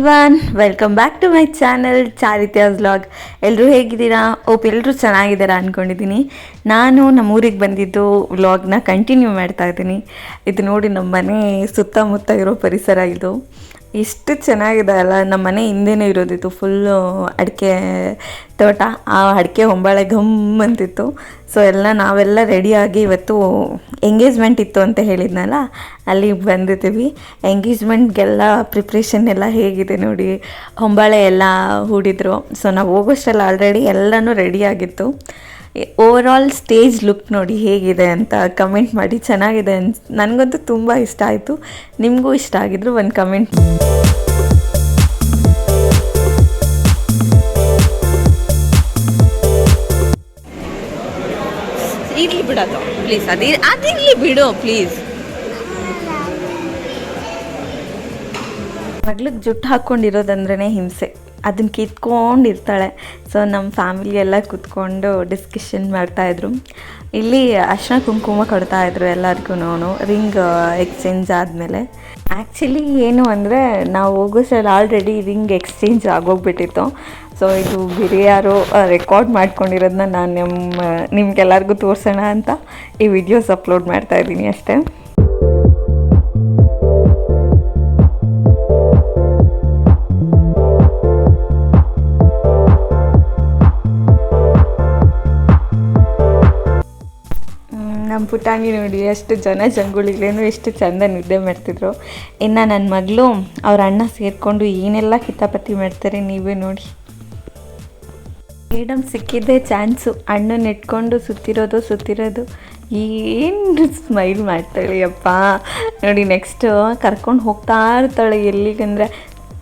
Everyone, welcome back to my channel Charithya's vlog. ಎಲ್ಲರೂ ಹೇಗಿದ್ದೀರಾ? ಓಪ್ ಎಲ್ಲರೂ ಚೆನ್ನಾಗಿದ್ದೀರಾ ಅಂದ್ಕೊಂಡಿದ್ದೀನಿ ನಾನು ನಮ್ಮ ಊರಿಗೆ ಬಂದಿದ್ದು ವ್ಲಾಗ್ನ ಕಂಟಿನ್ಯೂ ಮಾಡ್ತಾ ಇದ್ದೀನಿ. ಇದು ನೋಡಿ ನಮ್ಮ ಮನೆ ಸುತ್ತಮುತ್ತ ಇರೋ ಪರಿಸರ ಇದು. ಎಷ್ಟು ಚೆನ್ನಾಗಿದೆ ಅಲ್ಲ ನಮ್ಮ ಮನೆ ಹಿಂದೆನೇ ಇರೋದಿತ್ತು ಫುಲ್ಲು ಅಡಿಕೆ ತೋಟ. ಆ ಅಡಿಕೆ ಹೊಂಬಾಳೆ ಘಮ್ ಅಂತಿತ್ತು. ಸೊ ಎಲ್ಲ ನಾವೆಲ್ಲ ರೆಡಿಯಾಗಿ ಇವತ್ತು ಎಂಗೇಜ್ಮೆಂಟ್ ಇತ್ತು ಅಂತ ಹೇಳಿದ್ನಲ್ಲ, ಅಲ್ಲಿ ಬಂದಿದ್ದೀವಿ. ಎಂಗೇಜ್ಮೆಂಟ್ಗೆಲ್ಲ ಪ್ರಿಪ್ರೇಷನ್ ಎಲ್ಲ ಹೇಗಿದೆ ನೋಡಿ. ಹೊಂಬಾಳೆ ಎಲ್ಲ ಹೂಡಿದ್ರು. ಸೊ ನಾವು ಹೋಗೋಷ್ಟೆಲ್ಲ ಆಲ್ರೆಡಿ ಎಲ್ಲನೂ ರೆಡಿಯಾಗಿತ್ತು ಓವರ್ ಆಲ್ ಸ್ಟೇಜ್ ಲುಕ್ ನೋಡಿ ಹೇಗಿದೆ ಅಂತ ಕಮೆಂಟ್ ಮಾಡಿ ಚೆನ್ನಾಗಿದೆ ಅನ್ಸ್ ನನಗಂತೂ ತುಂಬ ಇಷ್ಟ ಆಯಿತು. ನಿಮಗೂ ಇಷ್ಟ ಆಗಿದ್ರು ಒಂದು ಕಮೆಂಟ್ ಇರಲಿ ಬಿಡೋದು ಪ್ಲೀಸ್ ಅದಿ ಅದಿರಲಿ ಬಿಡು ಪ್ಲೀಸ್ ಮಗ್ಳಿಗೆ ಜುಟ್ಟು ಹಾಕ್ಕೊಂಡಿರೋದಂದ್ರೇ ಹಿಂಸೆ. ಅದನ್ನ ಕಿತ್ಕೊಂಡಿರ್ತಾಳೆ. ಸೊ ನಮ್ಮ ಫ್ಯಾಮಿಲಿ ಎಲ್ಲ ಕೂತ್ಕೊಂಡು ಡಿಸ್ಕಷನ್ ಮಾಡ್ತಾಯಿದ್ರು ಇಲ್ಲಿ ಅರ್ಶಿನ ಕುಂಕುಮ ಕೊಡ್ತಾಯಿದ್ರು ಎಲ್ಲರಿಗೂ ರಿಂಗ್ ಎಕ್ಸ್ಚೇಂಜ್ ಆದಮೇಲೆ. ಆ್ಯಕ್ಚುಲಿ ಏನು ಅಂದರೆ, ನಾವು ಹೋಗೋ ಸಲ ಆಲ್ರೆಡಿ ರಿಂಗ್ ಎಕ್ಸ್ಚೇಂಜ್ ಆಗೋಗ್ಬಿಟ್ಟಿತ್ತು. ಸೊ ಇದು ಬೇರೆ ರೆಕಾರ್ಡ್ ಮಾಡ್ಕೊಂಡಿರೋದನ್ನ ನಾನು ನಿಮ್ಮ ನಿಮ್ಗೆಲ್ಲರಿಗೂ ತೋರಿಸೋಣ ಅಂತ ಈ ವಿಡಿಯೋಸ್ ಅಪ್ಲೋಡ್ ಮಾಡ್ತಾ ಇದ್ದೀನಿ ಅಷ್ಟೇ. ಪುಟಾಣಿ ನೋಡಿ, ಎಷ್ಟು ಜನ ಜಂಗುಳಿಗಳೇನು ಎಷ್ಟು ಚಂದ ನಿದ್ದೆ ಮಾಡ್ತಿದ್ರು. ಇನ್ನು ನನ್ನ ಮಗಳು, ಅವ್ರ ಅಣ್ಣ ಸೇರಿಕೊಂಡು ಏನೆಲ್ಲ ಕಿತಾಪತಿ ಮಾಡ್ತಾರೆ ನೀವೇ ನೋಡಿ. ಮೇಡಮ್ ಸಿಕ್ಕಿದ್ದೆ ಚಾನ್ಸು. ಅಣ್ಣನ ಇಟ್ಕೊಂಡು ಸುತ್ತಿರೋದು ಸುತ್ತಿರೋದು. ಏನು ಸ್ಮೈಲ್ ಮಾಡ್ತಾಳೆ ಅಪ್ಪ. ನೋಡಿ ನೆಕ್ಸ್ಟ್ ಕರ್ಕೊಂಡು ಹೋಗ್ತಾ ಇರ್ತಾಳೆ ಎಲ್ಲಿಗಂದ್ರೆ.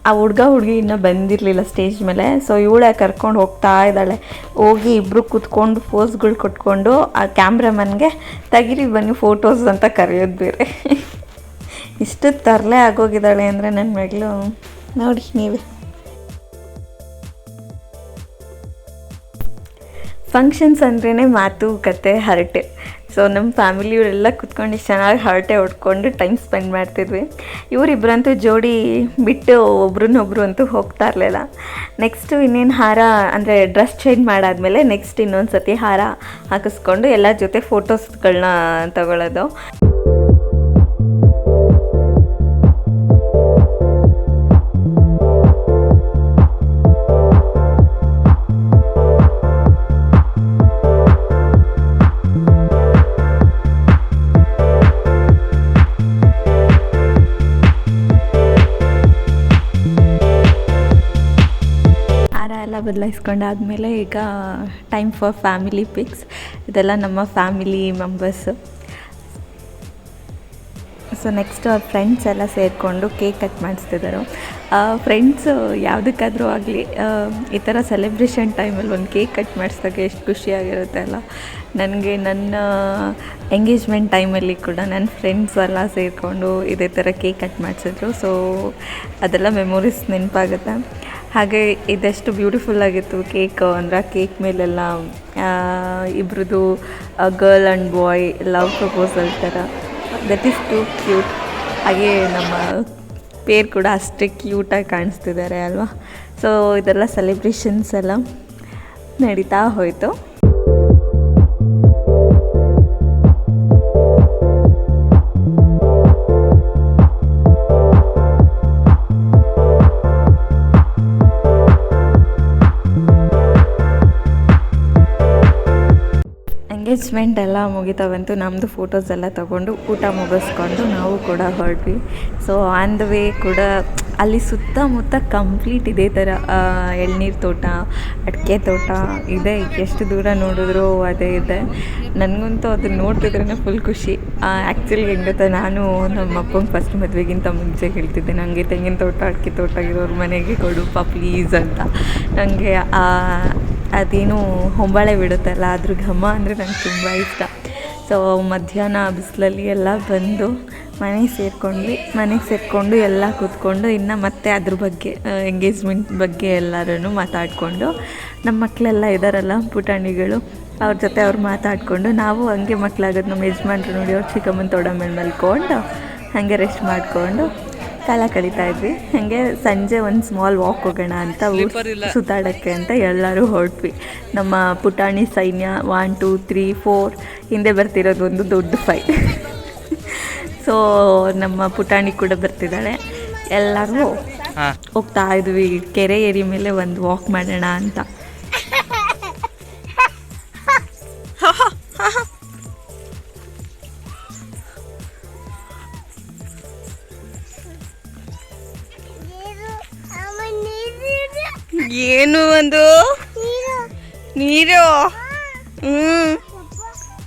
ಆ ಹುಡ್ಗ ಹುಡುಗಿ ಇನ್ನೂ ಬಂದಿರಲಿಲ್ಲ ಸ್ಟೇಜ್ ಮೇಲೆ. ಸೊ ಇವಳೆ ಕರ್ಕೊಂಡು ಹೋಗ್ತಾ ಇದ್ದಾಳೆ. ಹೋಗಿ ಇಬ್ಬರು ಕೂತ್ಕೊಂಡು ಫೋಸ್ಗಳು ಕೊಟ್ಕೊಂಡು ಆ ಕ್ಯಾಮ್ರಾಮನ್ಗೆ ತೆಗಿರಿ ಬನ್ನಿ ಫೋಟೋಸ್ ಅಂತ ಕರೆಯೋದು ಬೇರೆ. ಇಷ್ಟು ತರಲೆ ಆಗೋಗಿದ್ದಾಳೆ ಅಂದರೆ ನನ್ನ ಮಗಳು. ನೋಡಿ ನೀವೇ. ಫಂಕ್ಷನ್ಸ್ ಅಂದ್ರೇ ಮಾತು, ಕತೆ, ಹರಟೆ. ಸೊ ನಮ್ಮ ಫ್ಯಾಮಿಲಿಯವರೆಲ್ಲ ಕುತ್ಕೊಂಡು ಚೆನ್ನಾಗಿ ಹರಟೆ ಹೊಡ್ಕೊಂಡು ಟೈಮ್ ಸ್ಪೆಂಡ್ ಮಾಡ್ತಿದ್ವಿ. ಇವರಿಬ್ಬರಂತೂ ಜೋಡಿ ಬಿಟ್ಟು ಒಬ್ರನ್ನೊಬ್ರು ಅಂತೂ ಹೋಗ್ತಾ ಇರಲಿಲ್ಲ. ನೆಕ್ಸ್ಟು ಇನ್ನೇನು ಹಾರ, ಅಂದರೆ ಡ್ರೆಸ್ ಚೇಂಜ್ ಮಾಡಾದ್ಮೇಲೆ ನೆಕ್ಸ್ಟ್ ಇನ್ನೊಂದು ಸತಿ ಹಾರ ಹಾಕಿಸ್ಕೊಂಡು ಎಲ್ಲ ಜೊತೆ ಫೋಟೋಸ್ಗಳನ್ನ ತಗೊಳ್ಳೋದು ಎಲ್ಲ ಬದಲಾಯಿಸ್ಕೊಂಡಾದಮೇಲೆ ಈಗ ಟೈಮ್ ಫಾರ್ ಫ್ಯಾಮಿಲಿ ಪಿಕ್ಸ್ ಇದೆಲ್ಲ ನಮ್ಮ ಫ್ಯಾಮಿಲಿ ಮೆಂಬರ್ಸು ಸೊ ನೆಕ್ಸ್ಟ್ ಅವ್ರ ಫ್ರೆಂಡ್ಸ್ ಎಲ್ಲ ಸೇರಿಕೊಂಡು ಕೇಕ್ ಕಟ್ ಮಾಡಿಸ್ತಿದ್ದಾರೆ ಫ್ರೆಂಡ್ಸು ಯಾವುದಕ್ಕಾದರೂ ಆಗಲಿ ಈ ಥರ ಸೆಲೆಬ್ರೇಷನ್ ಟೈಮಲ್ಲಿ ಒಂದು ಕೇಕ್ ಕಟ್ ಮಾಡಿಸಿದಾಗ ಎಷ್ಟು ಖುಷಿಯಾಗಿರುತ್ತೆ ಅಲ್ಲ. ನನಗೆ ನನ್ನ ಎಂಗೇಜ್ಮೆಂಟ್ ಟೈಮಲ್ಲಿ ಕೂಡ ನನ್ನ ಫ್ರೆಂಡ್ಸ್ ಎಲ್ಲ ಸೇರಿಕೊಂಡು ಇದೇ ಥರ ಕೇಕ್ ಕಟ್ ಮಾಡಿಸಿದ್ರು. ಸೊ ಅದೆಲ್ಲ ಮೆಮೊರೀಸ್ ನೆನಪಾಗುತ್ತೆ. ಹಾಗೆ ಇದೆಷ್ಟು ಬ್ಯೂಟಿಫುಲ್ ಆಗಿತ್ತು ಕೇಕ್ ಅಂದರೆ ಕೇಕ್ ಮೇಲೆಲ್ಲ ಇಬ್ರದ್ದು girl and boy love proposal ಥರ ದಟ್ ಈಸ್ ಟು ಕ್ಯೂಟ್ ಹಾಗೆ ನಮ್ಮ ಪೇರ್ ಕೂಡ ಅಷ್ಟೇ ಕ್ಯೂಟಾಗಿ ಕಾಣಿಸ್ತಿದ್ದಾರೆ, ಅಲ್ವಾ? ಸೊ ಇದೆಲ್ಲ ಸೆಲೆಬ್ರೇಷನ್ಸ್ ಎಲ್ಲ ನಡೀತಾ ಹೋಯಿತು. ಎಂಗೇಜ್ಮೆಂಟ್ ಎಲ್ಲ ಮುಗಿತಾವಂತು ನಮ್ಮದು ಫೋಟೋಸ್ ಎಲ್ಲ ತೊಗೊಂಡು ಊಟ ಮುಗಿಸ್ಕೊಂಡು ನಾವು ಕೂಡ ಹೊರಟ್ವಿ. ಸೊ ಆನ್ ದ ವೇ ಕೂಡ ಅಲ್ಲಿ ಸುತ್ತಮುತ್ತ ಕಂಪ್ಲೀಟ್ ಇದೇ ಥರ ಎಳ್ನೀರು ತೋಟ, ಅಡಿಕೆ ತೋಟ ಇದೆ. ಎಷ್ಟು ದೂರ ನೋಡಿದ್ರು ಅದೇ ಇದೆ. ನನಗಂತೂ ಅದನ್ನ ನೋಡ್ತಿದ್ರೇ ಫುಲ್ ಖುಷಿ. ಆ್ಯಕ್ಚುಲಿ ಹೆಂಗೆ ನಾನು ನಮ್ಮ ಅಪ್ಪನ ಫಸ್ಟ್ ಮದುವೆಗಿಂತ ಮುಂಚೆ ಹೇಳ್ತಿದ್ದೆ ನನಗೆ ತೆಂಗಿನ ತೋಟ, ಅಡಿಕೆ ತೋಟ ಇರೋರು ಮನೆಗೆ ಕೊಡುಪ್ಪ ಪ್ಲೀಸ್ ಅಂತ. ನನಗೆ ಅದೇನು ಹೊಂಬಾಳೆ ಬಿಡುತ್ತಲ್ಲ, ಅದ್ರ ಘಮ ಅಂದರೆ ನಂಗೆ ತುಂಬ ಇಷ್ಟ. ಸೊ ಮಧ್ಯಾಹ್ನ ಬಿಸಿಲಲ್ಲಿ ಎಲ್ಲ ಬಂದು ಮನೆಗೆ ಸೇರ್ಕೊಂಡ್ವಿ ಮನೆಗೆ ಸೇರಿಕೊಂಡು ಎಲ್ಲ ಕೂತ್ಕೊಂಡು, ಇನ್ನು ಮತ್ತೆ ಅದ್ರ ಬಗ್ಗೆ ಎಂಗೇಜ್ಮೆಂಟ್ ಬಗ್ಗೆ ಎಲ್ಲರೂ ಮಾತಾಡಿಕೊಂಡು ನಮ್ಮ ಮಕ್ಕಳೆಲ್ಲ ಇದ್ದಾರಲ್ಲ ಪುಟಾಣಿಗಳು, ಅವ್ರ ಜೊತೆ ಅವ್ರು ಮಾತಾಡಿಕೊಂಡು, ನಾವು ಹಂಗೆ ಮಕ್ಕಳಾಗೋದು ನಮ್ಮ ಯಜಮಾನ್ರು ನೋಡಿ, ಅವ್ರು ಚಿಕ್ಕಮ್ಮನ ತೋಡ ಮೇಲೆ ಮಲ್ಕೊಂಡು ಹಾಗೆ ರೆಸ್ಟ್ ಮಾಡಿಕೊಂಡು ಕಾಲ ಕಳೀತಾ ಇದ್ವಿ. ಹಾಗೆ ಸಂಜೆ ಒಂದು ಸ್ಮಾಲ್ ವಾಕ್ ಹೋಗೋಣ ಅಂತ ಸುತ್ತಾಡಕ್ಕೆ ಅಂತ ಎಲ್ಲರೂ ಹೊರಟ್ವಿ. ನಮ್ಮ ಪುಟಾಣಿ ಸೈನ್ಯ ಒನ್ ಟೂ ತ್ರೀ ಫೋರ್ ಹಿಂದೆ ಬರ್ತಿರೋದು ಒಂದು ದೊಡ್ಡ ಫೈ ಸೊ ನಮ್ಮ ಪುಟಾಣಿ ಕೂಡ ಬರ್ತಿದ್ದಾಳೆ. ಎಲ್ಲರೂ ಹೋಗ್ತಾ ಇದ್ವಿ. ಕೆರೆ ಏರಿ ಮೇಲೆ ಒಂದು ವಾಕ್ ಮಾಡೋಣ ಅಂತ. ನೀರು ಹ್ಮ್.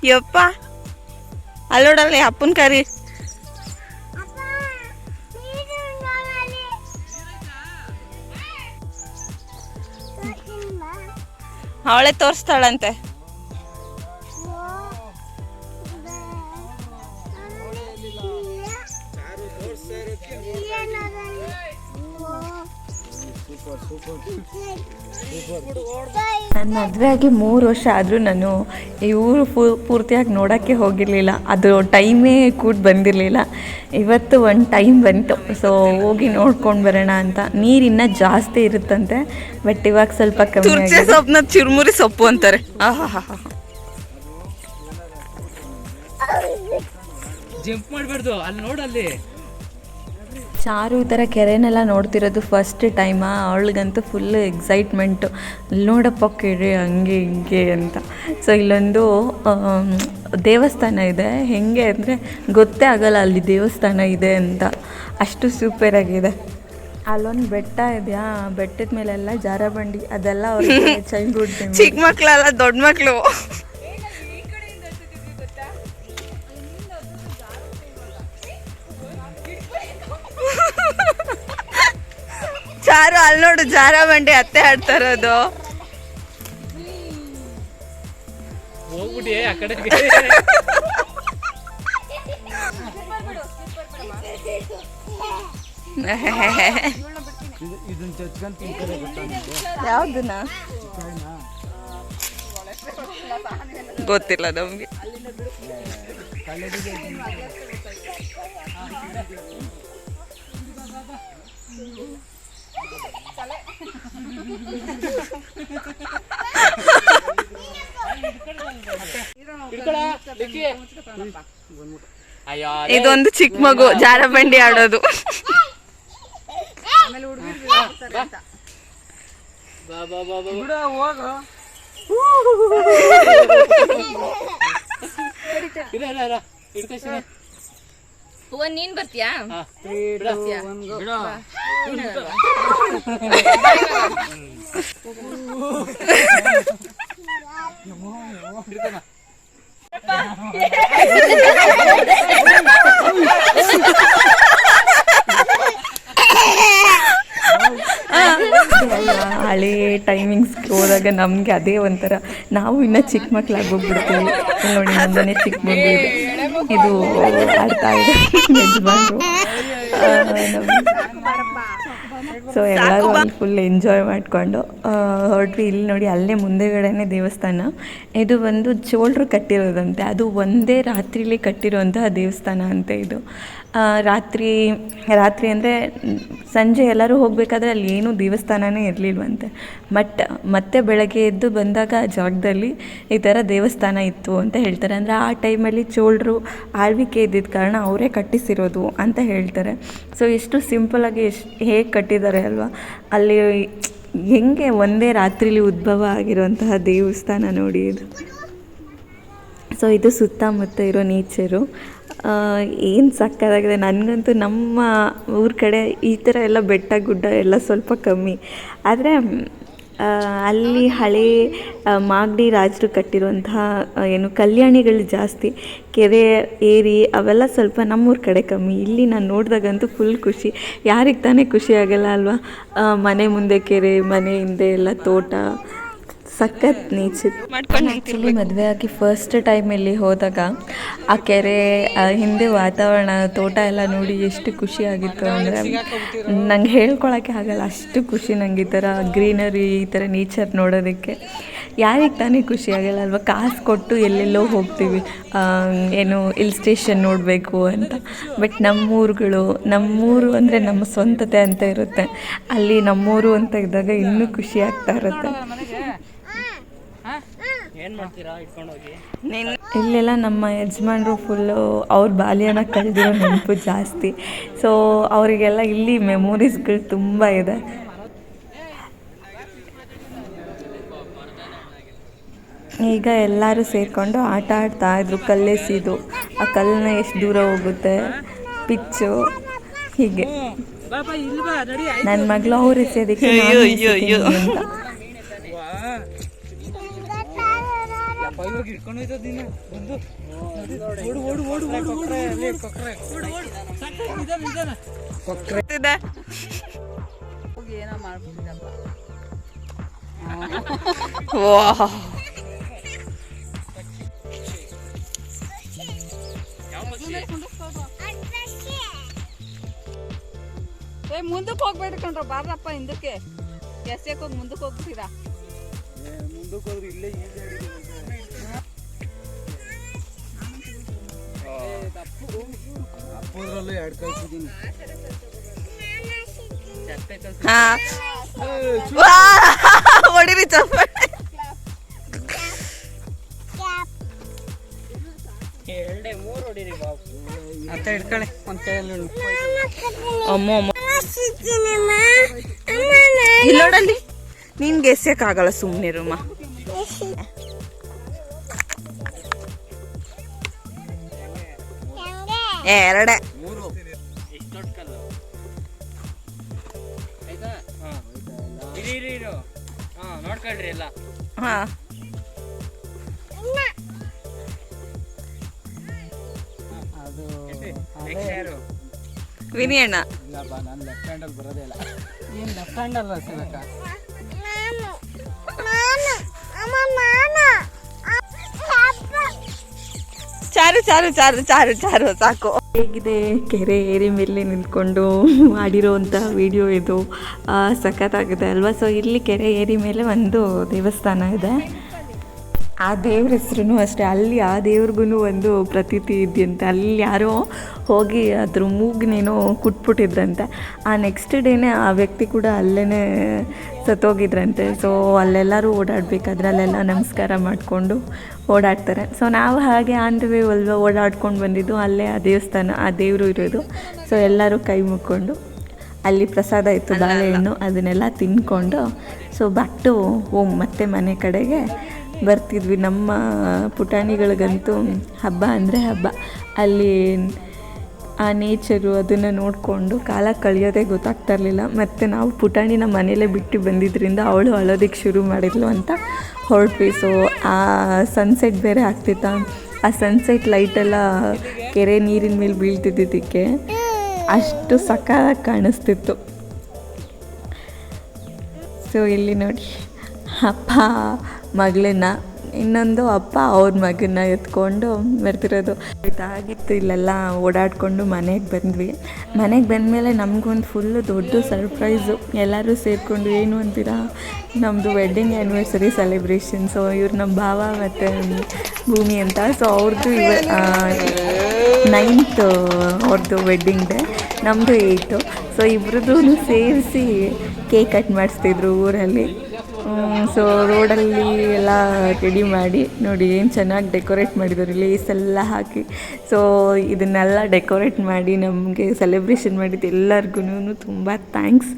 ಯಪ್ಪ. ಅಲ್ಲೋಡಲ್ಲಿ ಅಪ್ಪನ ಕರಿ. ಅವಳೆ ತೋರಿಸ್ತಾಳಂತೆ. ಮದುವೆ ಆಗಿ ಮೂರು ವರ್ಷ ಆದರೂ ನಾನು ಈ ಊರು ಪೂ ಪೂರ್ತಿಯಾಗಿ ನೋಡೋಕ್ಕೆ ಹೋಗಿರಲಿಲ್ಲ. ಅದು ಟೈಮೇ ಕೂಡ ಬಂದಿರಲಿಲ್ಲ. ಇವತ್ತು ಒಂದು ಟೈಮ್ ಬಂತು. ಸೊ ಹೋಗಿ ನೋಡ್ಕೊಂಡು ಬರೋಣ ಅಂತ. ನೀರು ಇನ್ನೂ ಜಾಸ್ತಿ ಇರುತ್ತಂತೆ ಬಟ್ ಇವಾಗ ಸ್ವಲ್ಪ ಕಮ್ಮಿ ಸೊಪ್ಪನ್ನ ಚುರುಮುರಿ ಸೊಪ್ಪು ಅಂತಾರೆ. ಜಂಪ್ ಮಾಡಬಾರ್ದು. ಅಲ್ಲಿ ನೋಡಲ್ಲಿ ಚಾರು ಈ ಥರ ಕೆರೆನೆಲ್ಲ ನೋಡ್ತಿರೋದು ಫಸ್ಟ್ ಟೈಮ ಅವಳಿಗಂತೂ ಫುಲ್ ಎಕ್ಸೈಟ್ಮೆಂಟು ನೋಡಪ್ಪ ಕೆರೆ ಹಂಗೆ ಹಿಂಗೆ ಅಂತ. ಸೊ ಇಲ್ಲೊಂದು ದೇವಸ್ಥಾನ ಇದೆ. ಹೆಂಗೆ ಅಂದರೆ ಗೊತ್ತೇ ಆಗಲ್ಲ ಅಲ್ಲಿ ದೇವಸ್ಥಾನ ಇದೆ ಅಂತ. ಅಷ್ಟು ಸೂಪರ್ ಆಗಿದೆ. ಅಲ್ಲೊಂದು ಬೆಟ್ಟ ಇದೆಯಾ? ಬೆಟ್ಟದ ಮೇಲೆಲ್ಲ ಜಾರ ಬಂಡಿ ಅದೆಲ್ಲ ಅವ್ರಿಗೆ ಚೈಲ್ಡ್ಹುಡ್ ಚಿಕ್ಕ ಮಕ್ಕಳೆಲ್ಲ ದೊಡ್ಡ ಮಕ್ಳು ಚಾರು ಅಲ್ಲಿ ನೋಡು ಜಾರ ಬಂಡಿ ಅತ್ತೆ ಆಡ್ತಾ ಇರೋದು. ಯಾವ್ದನ್ನ ಗೊತ್ತಿಲ್ಲ ನಮ್ಗೆ. ಇದೊಂದು ಚಿಕ್ಕ ಮಗು ಜಾರ ಬಂಡಿ. ಆಡೋದು ಬಾ ಹಿಡ್ಕೊಳ್ತೀನಿ. ನೀನ್ ಬರ್ತೀಯಾ ಹಾ. ಬಿಡು. ಬಿಡು. ಹಿಡ್ಕೊಮ್ಮ. ಹಳೆ ಟೈಮಿಂಗ್ಸ್ಗೆ ಹೋದಾಗ ನಮಗೆ ಅದೇ ಒಂಥರ. ನಾವು ಇನ್ನ ಚಿಕ್ಕ ಮಕ್ಳಾಗೋಗ್ಬಿಡ್ತೀವಿ ನೋಡಿ ನಮ್ಮನೆ ಚಿಕ್ಕ ಮಗು ಇದೆ. ಇದು ಅರ್ಥ ಇದೆ. ಯಜಮಾನ್ರು ಸೊ ಎಲ್ಲರೂ ಅಲ್ಲಿ ಫುಲ್ ಎಂಜಾಯ್ ಮಾಡಿಕೊಂಡು ಹೊರಟ್ವಿ. ಇಲ್ಲಿ ನೋಡಿ ಅಲ್ಲೇ ಮುಂದೆಗಡೆನೇ ದೇವಸ್ಥಾನ. ಇದು ಒಂದು ಚೋಳರು ಕಟ್ಟಿರೋದಂತೆ. ಅದು ಒಂದೇ ರಾತ್ರಿಲಿ ಕಟ್ಟಿರೋಂತಹ ದೇವಸ್ಥಾನ ಅಂತೆ ಇದು. ರಾತ್ರಿ ರಾತ್ರಿ ಅಂದರೆ ಸಂಜೆ ಎಲ್ಲರೂ ಹೋಗಬೇಕಾದ್ರೆ ಅಲ್ಲಿ ಏನೂ ದೇವಸ್ಥಾನವೇ ಇರಲಿಲ್ವಂತೆ. ಬಟ್ ಮತ್ತೆ ಬೆಳಗ್ಗೆ ಎದ್ದು ಬಂದಾಗ ಆ ಜಾಗದಲ್ಲಿ ಈ ಥರ ದೇವಸ್ಥಾನ ಇತ್ತು ಅಂತ ಹೇಳ್ತಾರೆ. ಅಂದರೆ ಆ ಟೈಮಲ್ಲಿ ಚೋಳರು ಆಳ್ವಿಕೆ ಇದ್ದಿದ್ದ ಕಾರಣ ಅವರೇ ಕಟ್ಟಿಸಿರೋದು ಅಂತ ಹೇಳ್ತಾರೆ. ಸೊ ಎಷ್ಟು ಸಿಂಪಲಾಗಿ ಎಷ್ಟು, ಹೇಗೆ ಕಟ್ಟಿದ್ದಾರೆ ಅಲ್ವಾ? ಅಲ್ಲಿ ಹೆಂಗೆ ಒಂದೇ ರಾತ್ರಿಲಿ ಉದ್ಭವ ಆಗಿರುವಂತಹ ದೇವಸ್ಥಾನ ನೋಡಿ ಇದು. ಸೊ ಇದು ಸುತ್ತಮುತ್ತ ಇರೋ ನೇಚರು ಏನು ಸಕ್ಕತ್ತಾಗಿದೆ? ನನಗಂತೂ ನಮ್ಮ ಊರ ಕಡೆ ಈ ಥರ ಎಲ್ಲ ಬೆಟ್ಟ, ಗುಡ್ಡ ಎಲ್ಲ ಸ್ವಲ್ಪ ಕಮ್ಮಿ. ಆದರೆ ಅಲ್ಲಿ ಹಳೆ ಮಾಗಡಿ ರಾಜರು ಕಟ್ಟಿರುವಂತಹ ಏನು ಕಲ್ಯಾಣಿಗಳು ಜಾಸ್ತಿ. ಕೆರೆ ಏರಿ ಅವೆಲ್ಲ ಸ್ವಲ್ಪ ನಮ್ಮೂರ ಕಡೆ ಕಮ್ಮಿ. ಇಲ್ಲಿ ನಾನು ನೋಡಿದಾಗಂತೂ ಫುಲ್ ಖುಷಿ. ಯಾರಿಗೆ ತಾನೇ ಖುಷಿ ಆಗಲ್ಲ ಅಲ್ವಾ? ಮನೆ ಮುಂದೆ ಕೆರೆ, ಮನೆ ಹಿಂದೆ ಎಲ್ಲ ತೋಟ. ಸಖತ್ ಆ್ಯಕ್ಚುಲಿ ಮದುವೆ ಆಗಿ ಫಸ್ಟ್ ಟೈಮ್ ಇಲ್ಲಿ ಹೋದಾಗ ಆ ಕೆರೆ ಆ ಹಿಂದೆ ವಾತಾವರಣ ತೋಟ ಎಲ್ಲ ನೋಡಿ ಎಷ್ಟು ಖುಷಿ ಆಗಿತ್ತು ಅಂದರೆ ನಂಗೆ ಹೇಳ್ಕೊಳಕ್ಕೆ ಆಗಲ್ಲ ಅಷ್ಟು ಖುಷಿ ನಂಗೆ ಈ ಥರ ಗ್ರೀನರಿ ಈ ಥರ ನೇಚರ್ ನೋಡೋದಕ್ಕೆ. ಯಾರಿಗೆ ತಾನೇ ಖುಷಿ ಆಗಲ್ಲ ಅಲ್ವಾ? ಕಾಸು ಕೊಟ್ಟು ಎಲ್ಲೆಲ್ಲೋ ಹೋಗ್ತೀವಿ. ಏನು ಹಿಲ್ ಸ್ಟೇಷನ್ ನೋಡಬೇಕು ಅಂತ. ಬಟ್ ನಮ್ಮೂರುಗಳು ನಮ್ಮೂರು ಅಂದರೆ ನಮ್ಮ ಸ್ವಂತತೆ ಅಂತ ಇರುತ್ತೆ. ಅಲ್ಲಿ ನಮ್ಮೂರು ಅಂತ ಇದ್ದಾಗ ಇನ್ನೂ ಖುಷಿ ಆಗ್ತಾ ಇರುತ್ತೆ. ಏನ್ ಮಾಡ್ತೀರಾ? ಇಟ್ಕೊಂಡು ಹೋಗಿ ನೀನು ಇಲ್ಲೆಲ್ಲ ನಮ್ಮ ಯಜಮಾನ್ರು ಫುಲ್ಲು ಅವ್ರ ಬಾಲ್ಯನ ಕಳೆದಿರೋ ನೆನಪು ಜಾಸ್ತಿ. ಸೊ ಅವರಿಗೆಲ್ಲ ಇಲ್ಲಿ ಮೆಮೊರೀಸ್ಗಳು ತುಂಬ ಇದೆ. ಈಗ ಎಲ್ಲರೂ ಸೇರಿಕೊಂಡು ಆಟ ಆಡ್ತಾ ಇದ್ರು ಕಲ್ಲೆಸಿದು. ಆ ಕಲ್ಲನ್ನ ಎಷ್ಟು ದೂರ ಹೋಗುತ್ತೆ? ಪಿಚ್ಚು ಹೀಗೆ. ನನ್ನ ಮಗಳು ಅವ್ರು ಎಸೆಯೋದಕ್ಕೆ ಅಯ್ಯೋ, ಹಿಡ್ಕೊಂಡು ಅಯ್ಯೋ. ದಿನ ಯಪ್ಪ ಇವಾಗ ಇಟ್ಕೊಂಡು ಹೋಯ್ತದ ನೀನು. ಬಂದು. ಓಡು ಓಡು ಓಡು ಓಡು ಓಡು ಓಡು ಓಡು ಸಾಕು, ನಿಧಾನ ನಿಧಾನ. ಕೊಕ್ರೆ. ಇದೆ. ವಾಹ್. ಏ ಮುಂದಕ್ಕೆ ಹೋಗ್ಬೇಡ್ರಿ ಕಣ್ರ ಬಾರಪ್ಪ ಹಿಂದಕ್ಕೆ. ಎಸ್ಸಕ್ಕೆ ಹೋಗಿ ಮುಂದಕ್ಕೆ ಹೋಗ್ತೀರಾ ಮುಂದಕ್ಕೆ ಹೋದ್ರೆ ಇಲ್ಲೇ ಎರಡು ಕಳ್ಸಿದ್ದೀನಿ. ಹೊಡಿರಿ ಚಪ್ಪ ಎರಡೇ ಮೂರು ಹೊಡೀರಿ ಬಾಬು. ಅತ್ತ ಹಿಡ್ಕೊಳ್ಳಿ. ಒಂದು ಕೈಯಲ್ಲಿ ಅಮ್ಮ ಅಮ್ಮ. ಇಲ್ಲಿ ನೋಡಲ್ಲಿ ನಿನ್ಗೆ ಎಸ್ಯಕ್ಕಾಗಲ್ಲ ಸುಮ್ಮನಿರುಮ್ಮ ಎರಡೆ. ವಿನಿ ಅಣ್ಣ. ಇಲ್ಲಪ್ಪ ನಾನು ಲೆಫ್ಟ್ ಹ್ಯಾಂಡಲ್ಲಿ ಬರೋದೇ ಇಲ್ಲ ಏನು ಲೆಫ್ಟ್ ಸಿಗಕ್ಕ ಚಾರು ಚಾರು ಚಾರು ಚಾರು ಚಾರು, ಸಾಕು. ಹೇಗಿದೆ? ಕೆರೆ ಏರಿ ಮೇಲೆ ನಿಂತ್ಕೊಂಡು ಮಾಡಿರೋವಂಥ ವಿಡಿಯೋ ಇದು. ಸಖತ್ತಾಗಿದೆ ಅಲ್ವಾ? ಸೊ ಇಲ್ಲಿ ಕೆರೆ ಏರಿ ಮೇಲೆ ಒಂದು ದೇವಸ್ಥಾನ ಇದೆ. ಆ ದೇವ್ರ ಹೆಸ್ರು ಅಷ್ಟೇ ಅಲ್ಲಿ ಆ ದೇವ್ರಿಗೂ ಒಂದು ಪ್ರತೀತಿ ಇದೆಯಂತೆ. ಅಲ್ಲಿ ಯಾರೋ ಹೋಗಿ ಅದ್ರ ಮೂಗ್ನೇನೋ ಕುಟ್ಬಿಟ್ಟಿದ್ರಂತೆ. ಆ ನೆಕ್ಸ್ಟ್ ಡೇನೇ ಆ ವ್ಯಕ್ತಿ ಕೂಡ ಅಲ್ಲೇ ಸತ್ತೋಗಿದ್ರಂತೆ. ಸೊ ಅಲ್ಲೆಲ್ಲರೂ ಓಡಾಡಬೇಕಾದ್ರೆ ಅಲ್ಲೆಲ್ಲ ನಮಸ್ಕಾರ ಮಾಡಿಕೊಂಡು ಓಡಾಡ್ತಾರೆ. ಸೊ ನಾವು ಹಾಗೆ ಆನ್ ದ ವೇ ಅಲ್ವಾ ಓಡಾಡ್ಕೊಂಡು ಬಂದಿದ್ದು ಅಲ್ಲೇ ಆ ದೇವಸ್ಥಾನ ಆ ದೇವರು ಇರೋದು. ಸೊ ಎಲ್ಲರೂ ಕೈ ಮುಕ್ಕೊಂಡು ಅಲ್ಲಿ ಪ್ರಸಾದ ಇತ್ತು ಬಾಳೆಹಣ್ಣು ಅದನ್ನೆಲ್ಲ ತಿನ್ಕೊಂಡು ಸೊ ಬ್ಯಾಕ್ ಟು ಹೋಮ್ ಮತ್ತೆ ಮನೆ ಕಡೆಗೆ ಬರ್ತಿದ್ವಿ. ನಮ್ಮ ಪುಟಾಣಿಗಳಿಗಂತೂ ಹಬ್ಬ ಅಂದರೆ ಹಬ್ಬ. ಅಲ್ಲಿ ಆ ನೇಚರು ಅದನ್ನು ನೋಡಿಕೊಂಡು ಕಾಲ ಕಳೆಯೋದೇ ಗೊತ್ತಾಗ್ತಾ ಇರಲಿಲ್ಲ. ಮತ್ತು ನಾವು ಪುಟಾಣಿನ ಮನೆಯಲ್ಲೇ ಬಿಟ್ಟು ಬಂದಿದ್ದರಿಂದ ಅವಳು ಅಳೋದಕ್ಕೆ ಶುರು ಮಾಡಿದ್ಲು ಅಂತ ಹೊರಟ್ವಿ ಸೊ ಆ ಸನ್ಸೆಟ್ ಬೇರೆ ಆಗ್ತಿತ್ತ. ಆ ಸನ್ಸೆಟ್ ಲೈಟೆಲ್ಲ ಕೆರೆ ನೀರಿನ ಮೇಲೆ ಬೀಳ್ತಿದ್ದಿದ್ದಕ್ಕೆ ಅಷ್ಟು ಸಕಾಲ ಕಾಣಿಸ್ತಿತ್ತು. ಸೊ ಇಲ್ಲಿ ನೋಡಿ. ಅಪ್ಪ ಮಗಳನ್ನ, ಇನ್ನೊಂದು ಅಪ್ಪ ಅವ್ರ ಮಗನ್ನ ಎತ್ಕೊಂಡು ಬರ್ತಿರೋದು. ಇದಾಗಿತ್ತು ಇಲ್ಲೆಲ್ಲ ಓಡಾಡಿಕೊಂಡು ಮನೆಗೆ ಬಂದ್ವಿ. ಮನೆಗೆ ಬಂದಮೇಲೆ ನಮಗೊಂದು ಫುಲ್ಲು ದೊಡ್ಡ ಸರ್ಪ್ರೈಸು ಎಲ್ಲರೂ ಸೇರಿಕೊಂಡು ಏನು ಅಂತೀರಾ? ನಮ್ಮದು ವೆಡ್ಡಿಂಗ್ ಆ್ಯನಿವರ್ಸರಿ ಸೆಲೆಬ್ರೇಷನ್ ಸೊ ಇವ್ರು ನಮ್ಮ ಭಾವ ಮತ್ತು ಭೂಮಿ ಅಂತ. ಸೊ ಅವ್ರದ್ದು ಇವ ನೈನ್ತ್ ಅವ್ರದ್ದು ವೆಡ್ಡಿಂಗ್ ಡೇ ನಮ್ಮದು ಏಯ್ತು ಸೊ ಇಬ್ರದ್ದು ಸೇರಿಸಿ ಕೇಕ್ ಕಟ್ ಮಾಡಿಸ್ತಿದ್ರು ಊರಲ್ಲಿ. ಸೊ ರೋಡಲ್ಲಿ ಎಲ್ಲ ರೆಡಿ ಮಾಡಿ ನೋಡಿ ಏನು ಚೆನ್ನಾಗಿ ಡೆಕೋರೇಟ್ ಮಾಡಿದ್ದಾರೆ ಲೇಸ್ ಎಲ್ಲ ಹಾಕಿ. ಸೊ ಇದನ್ನೆಲ್ಲ ಡೆಕೋರೇಟ್ ಮಾಡಿ ನಮಗೆ ಸೆಲೆಬ್ರೇಷನ್ ಮಾಡಿದ್ದು ಎಲ್ಲರಿಗೂ ತುಂಬ ಥ್ಯಾಂಕ್ಸ್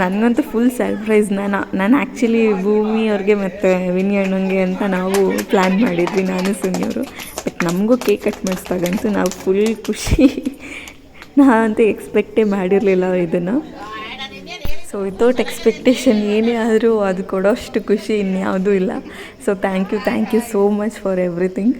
ನನಗಂತೂ ಫುಲ್ ಸರ್ಪ್ರೈಸ್ ನಾನು ನಾನು ಆ್ಯಕ್ಚುಲಿ ಭೂಮಿ ಅವ್ರಿಗೆ ಮತ್ತು ವಿನಿ ಅಣ್ಣಂಗೆ ಅಂತ ನಾವು ಪ್ಲ್ಯಾನ್ ಮಾಡಿದ್ವಿ, ನಾನು ಸುನಿಯವರು ಬಟ್ ನಮಗೂ ಕೇಕ್ ಕಟ್ ಮಾಡಿಸ್ದಾಗಂತೂ ನಾವು ಫುಲ್ ಖುಷಿ. ನಾನಂತೂ ಎಕ್ಸ್ಪೆಕ್ಟೇ ಮಾಡಿರಲಿಲ್ಲ ಇದನ್ನು. ಸೊ ವಿತೌಟ್ ಎಕ್ಸ್ಪೆಕ್ಟೇಷನ್ ಏನೇ ಆದರೂ ಅದು ಕೊಡೋಷ್ಟು ಖುಷಿ ಇನ್ಯಾವುದೂ ಇಲ್ಲ. So thank you thank you so much for everything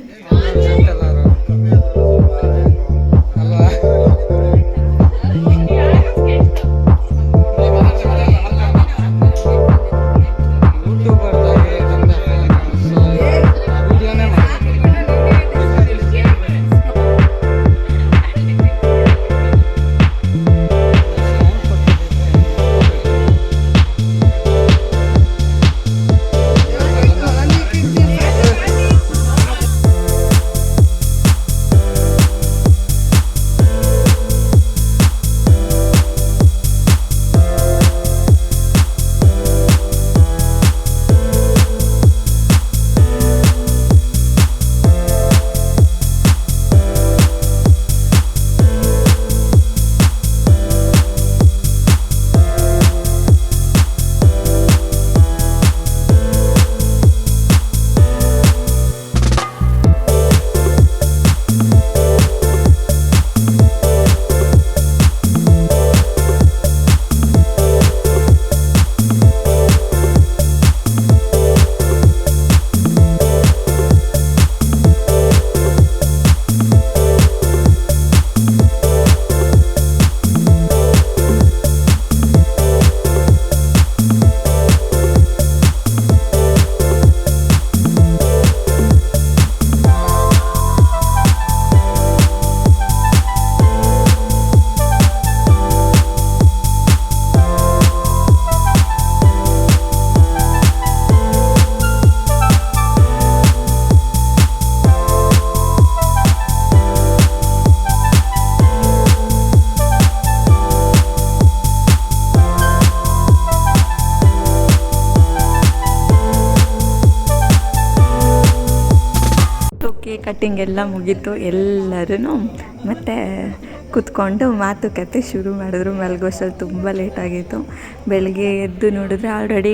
cutting ಎಲ್ಲ ಮುಗೀತು ಎಲ್ಲರೂ ಮತ್ತು ಕೂತ್ಕೊಂಡು ಮಾತುಕತೆ ಶುರು ಮಾಡಿದ್ರು. ಮಲಗೋಷ್ಟಲ್ಲಿ ತುಂಬ ಲೇಟ್ ಆಗಿತ್ತು. ಬೆಳಗ್ಗೆ ಎದ್ದು ನೋಡಿದ್ರೆ ಆಲ್ರೆಡಿ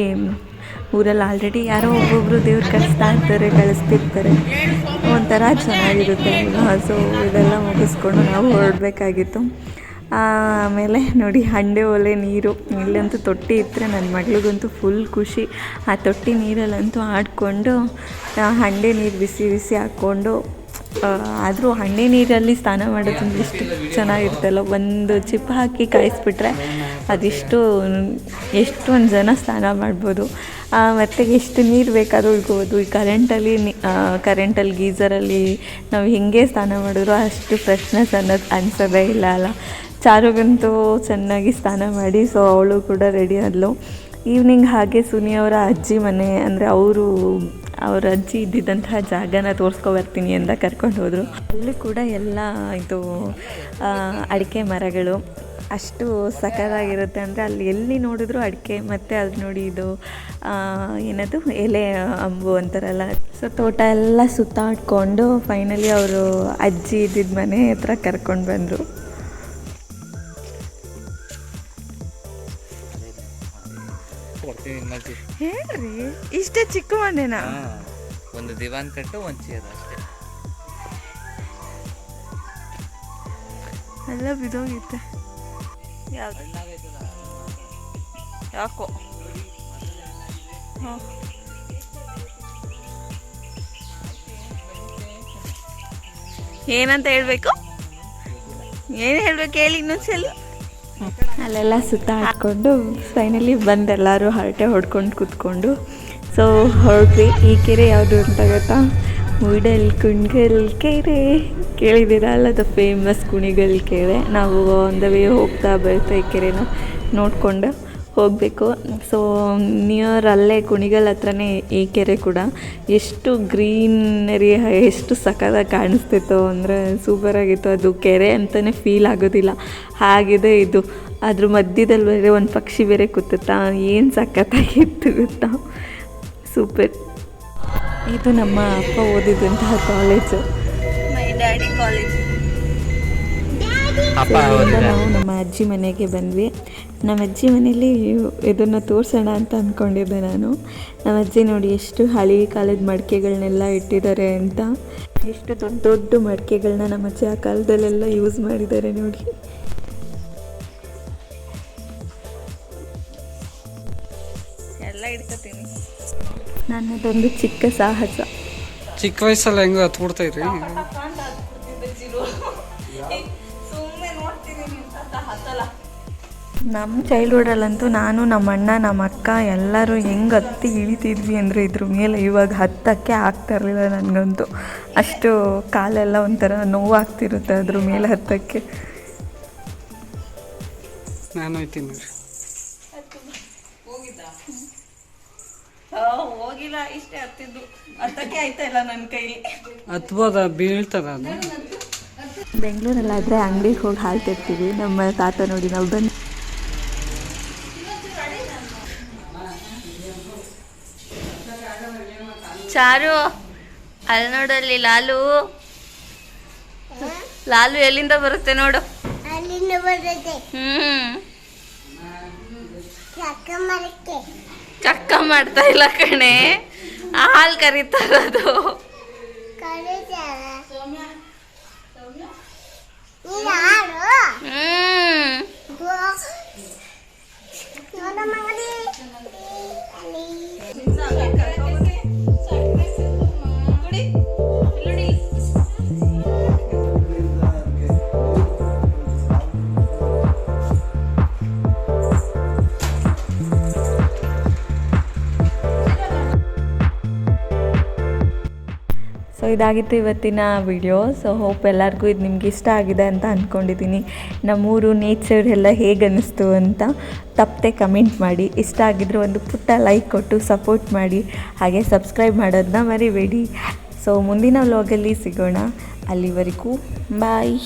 ಊರಲ್ಲಿ ಆಲ್ರೆಡಿ ಯಾರೋ ಒಬ್ಬೊಬ್ಬರು ದೇವ್ರು ಕಳಿಸ್ತಾ ಇರ್ತಾರೆ ಕಳಿಸ್ತಿರ್ತಾರೆ ಒಂಥರ ಚೆನ್ನಾಗಿರುತ್ತೆ ಸೊ ಇದೆಲ್ಲ ಮುಗಿಸ್ಕೊಂಡು ನಾವು ಹೊರಡಬೇಕಾಗಿತ್ತು. ಆಮೇಲೆ ನೋಡಿ, ಹಂಡೆ ಒಲೆ ನೀರು. ಇಲ್ಲಂತೂ ತೊಟ್ಟಿ ಇದ್ದರೆ ನನ್ನ ಮಗಳಿಗಂತೂ ಫುಲ್ ಖುಷಿ. ಆ ತೊಟ್ಟಿ ನೀರಲ್ಲಂತೂ ಆಡಿಕೊಂಡು ಹಂಡೆ ನೀರು ಬಿಸಿ ಬಿಸಿ ಹಾಕ್ಕೊಂಡು ಆದರೂ ಹಣ್ಣೆ ನೀರಲ್ಲಿ ಸ್ನಾನ ಮಾಡೋದಂದ್ರೆ ಎಷ್ಟು ಚೆನ್ನಾಗಿರ್ತಲ್ಲ ಒಂದು ಚಿಪ್ ಹಾಕಿ ಕಾಯಿಸ್ಬಿಟ್ರೆ ಅದೆಷ್ಟು ಎಷ್ಟೊಂದು ಜನ ಸ್ನಾನ ಮಾಡ್ಬೋದು. ಮತ್ತು ಎಷ್ಟು ನೀರು ಬೇಕಾದರೂ ಉಳ್ಕೋಬೋದು. ಈ ಕರೆಂಟಲ್ಲಿ ಕರೆಂಟಲ್ಲಿ ಗೀಝರಲ್ಲಿ ನಾವು ಹೇಗೆ ಸ್ನಾನ ಮಾಡಿದ್ರು ಅಷ್ಟು ಫ್ರೆಶ್ನೆಸ್ ಅನ್ನೋದು ಅನಿಸೋದೇ ಇಲ್ಲ ಅಲ್ಲ. ಚಾರುಗಂತೂ ಚೆನ್ನಾಗಿ ಸ್ನಾನ ಮಾಡಿ ಸೊ ಅವಳು ಕೂಡ ರೆಡಿ ಆದಳು ಈವ್ನಿಂಗ್ ಹಾಗೆ ಸುನಿ ಅವರ ಅಜ್ಜಿ ಮನೆ, ಅಂದರೆ ಅವರು ಅವ್ರ ಅಜ್ಜಿ ಇದ್ದಿದ್ದಂತಹ ಜಾಗನ ತೋರಿಸ್ಕೊ ಬರ್ತೀನಿ ಅಂತ ಕರ್ಕೊಂಡು ಹೋದರು. ಅಲ್ಲಿ ಕೂಡ ಎಲ್ಲ ಇದು ಅಡಿಕೆ ಮರಗಳು ಅಷ್ಟು ಸಖತ್ತಾಗಿರುತ್ತೆ ಅಂದರೆ ಅಲ್ಲಿ ಎಲ್ಲಿ ನೋಡಿದ್ರು ಅಡಿಕೆ ಮತ್ತು ಅದು ನೋಡಿ ಇದು ಏನದು ಎಲೆ, ಅಂಬು ಅಂತಾರಲ್ಲ, ಸೊ ತೋಟ ಎಲ್ಲ ಸುತ್ತಾಡ್ಕೊಂಡು ಫೈನಲಿ ಅವರು ಅಜ್ಜಿ ಇದ್ದಿದ್ದ ಮನೆ ಹತ್ರ ಕರ್ಕೊಂಡು ಬಂದರು. ಕೊಡ್ತೀನಿ ಹೇಳ್ರಿ ಇಷ್ಟೇ ಚಿಕ್ಕ ಮನೆನಾ? ಒಂದು ದಿವಾನ್ ಕಟ್ಟು ಒಂದು ಚೇರ್ ಅಷ್ಟೇ. ಎಲ್ಲ ಬಿದೋಗಿತ್ತೆ. ಯಾವ್ದು? ಯಾಕೋ? ಹಾಂ ಏನಂತ ಹೇಳ್ಬೇಕು? ಏನು ಹೇಳ್ಬೇಕು ಹೇಳಿ ಇನ್ನೊಂದ್ಸಲಿ? ಅಲ್ಲೆಲ್ಲ ಸುತ್ತಾಡ್ಕೊಂಡು ಫೈನಲಿ ಬಂದು ಎಲ್ಲರೂ ಹರಟೆ ಹೊಡ್ಕೊಂಡು ಕೂತ್ಕೊಂಡು. ಸೊ ಹೊರಟ್ವಿ ಈ ಕೆರೆ ಯಾವುದು ಅಂತ ಗೊತ್ತಾ? ಮೂಡಲ್ ಕುಣಿಗಲ್ ಕೆರೆ. ಕೇಳಿದ್ದೀರಲ್ಲ ಅದು ಫೇಮಸ್ ಕುಣಿಗಲ್ ಕೆರೆ? ನಾವು ಆನ್ ದ ವೇ ಹೋಗ್ತಾ ಬರ್ತಾ ಈ ಕೆರೆನ ನೋಡಿಕೊಂಡು. ಹೋಗಬೇಕು. ಸೊ ನಿಯರ್ ಅಲ್ಲೇ ಕುಣಿಗಲ್ ಹತ್ರನೇ ಈ ಕೆರೆ ಕೂಡ. ಎಷ್ಟು ಗ್ರೀನರಿ ಎಷ್ಟು ಸಖತ್ತಾಗಿ ಕಾಣಿಸ್ತಿತ್ತು ಅಂದರೆ ಸೂಪರಾಗಿತ್ತು ಅದು ಕೆರೆ ಅಂತಲೇ ಫೀಲ್ ಆಗೋದಿಲ್ಲ. ಹಾಗಿದೆ ಇದು. ಅದ್ರ ಮಧ್ಯದಲ್ಲಿ ಬೇರೆ ಒಂದು ಪಕ್ಷಿ ಬೇರೆ ಕೂತುತ್ತಾ? ಏನು ಸಖತ್ತಾಗಿತ್ತು ಗೊತ್ತಾ? ಸೂಪರ್ ಇದು ನಮ್ಮ ಅಪ್ಪ ಓದಿದಂತಹ ಕಾಲೇಜು ಮೈ ಡ್ಯಾಡಿ ಕಾಲೇಜ್ ಅಪ್ಪ ಓದಿದ. ನಾವು ನಮ್ಮ ಅಜ್ಜಿ ಮನೆಗೆ ಬಂದ್ವಿ. ನಮ್ಮ ಅಜ್ಜಿ ಮನೇಲಿ ಇದನ್ನು ತೋರಿಸೋಣ ಅಂತ ಅಂದ್ಕೊಂಡಿದ್ದೆ ನಾನು. ನಮ್ಮ ಅಜ್ಜಿ ನೋಡಿ ಎಷ್ಟು ಹಳೆ ಕಾಲದ ಮಡಿಕೆಗಳನ್ನೆಲ್ಲ ಇಟ್ಟಿದ್ದಾರೆ ಅಂತ. ಎಷ್ಟು ದೊಡ್ಡ ದೊಡ್ಡ ಮಡಿಕೆಗಳನ್ನ ನಮ್ಮ ಅಜ್ಜಿ ಆ ಕಾಲದಲ್ಲೆಲ್ಲ ಯೂಸ್ ಮಾಡಿದ್ದಾರೆ ನೋಡಿ. ಎಲ್ಲ ಇಡ್ಕೊತೀನಿ ನನ್ನದೊಂದು ಚಿಕ್ಕ ಸಾಹಸ. ಚಿಕ್ಕ ವಯಸ್ಸಲ್ಲಿ ಹೆಂಗ ಹತ್ ಬಿಡ್ತಾ ಇದ್ರಿ ಸುಮ್ಮನೆ ನೋಡ್ತೀನಿ ನಮ್ಮ ಚೈಲ್ಡ್ಹುಡಲ್ಲಂತೂ ನಾನು ನಮ್ಮ ಅಣ್ಣ ನಮ್ಮ ಅಕ್ಕ ಎಲ್ಲರೂ ಹೆಂಗೆ ಹತ್ತಿ ಇಳಿತಿದ್ವಿ ಅಂದರೆ ಇದ್ರ ಮೇಲೆ ಇವಾಗ ಹತ್ತಕ್ಕೆ ಆಗ್ತಾ ಇರಲಿಲ್ಲ ನನಗಂತೂ. ಅಷ್ಟು ಕಾಲೆಲ್ಲ ಒಂಥರ ನೋವಾಗ್ತಿರುತ್ತೆ ಅದ್ರ ಮೇಲೆ ಹತ್ತಕ್ಕೆ. ನಾನು ಹೋಗಿಲ್ಲ ಇಷ್ಟೇ ಹತ್ತಿದ್ದು. ಹತ್ತಕ್ಕೆ ಆಯ್ತಾ ಇಲ್ಲ ನನ್ನ ಕೈಲಿ? ಹತ್ಬೋದ? ಬೀಳ್ತದ ಅದು? ಬೆಂಗಳೂರಲ್ಲಾದರೆ ಅಂಗಡಿಗೆ ಹೋಗಿ ಹಾಲು ತೆಗ್ತೀವಿ ನಮ್ಮ ತಾತ ನೋಡಿ ನಾವು ಬಂದು ಚಾರು ಅಲ್ಲಿ ನೋಡಲ್ಲಿ ಲಾಲು. ಲಾಲು ಎಲ್ಲಿಂದ ಬರುತ್ತೆ ನೋಡು. ಅಲ್ಲಿಂದ ಬರ್ತೈತೆ. ಹ್ಮ್. ಚಕ್ಕ ಮಾಡ್ತಾ ಇಲ್ಲ ಕಣೆ. ಹಾಲ್ ಕರೀತಾ ಇರೋದು ಹಾಡು ಹ್ಮ್. ಇದಾಗಿತ್ತು ಇವತ್ತಿನ ವಿಡಿಯೋ ಸೊ ಹೋಪ್ ಎಲ್ಲರಿಗೂ ಇದು ನಿಮ್ಗೆ ಇಷ್ಟ ಆಗಿದೆ ಅಂತ ಅಂದ್ಕೊಂಡಿದ್ದೀನಿ ನಮ್ಮೂರು ನೇಚರ್ ಎಲ್ಲ ಹೇಗೆ ಅನ್ನಿಸ್ತು ಅಂತ ತಪ್ಪದೆ ಕಮೆಂಟ್ ಮಾಡಿ. ಇಷ್ಟ ಆಗಿದ್ರೆ ಒಂದು ಪುಟ್ಟ ಲೈಕ್ ಕೊಟ್ಟು ಸಪೋರ್ಟ್ ಮಾಡಿ. ಹಾಗೆ ಸಬ್ಸ್ಕ್ರೈಬ್ ಮಾಡೋದನ್ನ ಮರಿಬೇಡಿ. ಸೊ ಮುಂದಿನ ವ್ಲಾಗಲ್ಲಿ ಸಿಗೋಣ. ಅಲ್ಲಿವರೆಗೂ ಬಾಯ್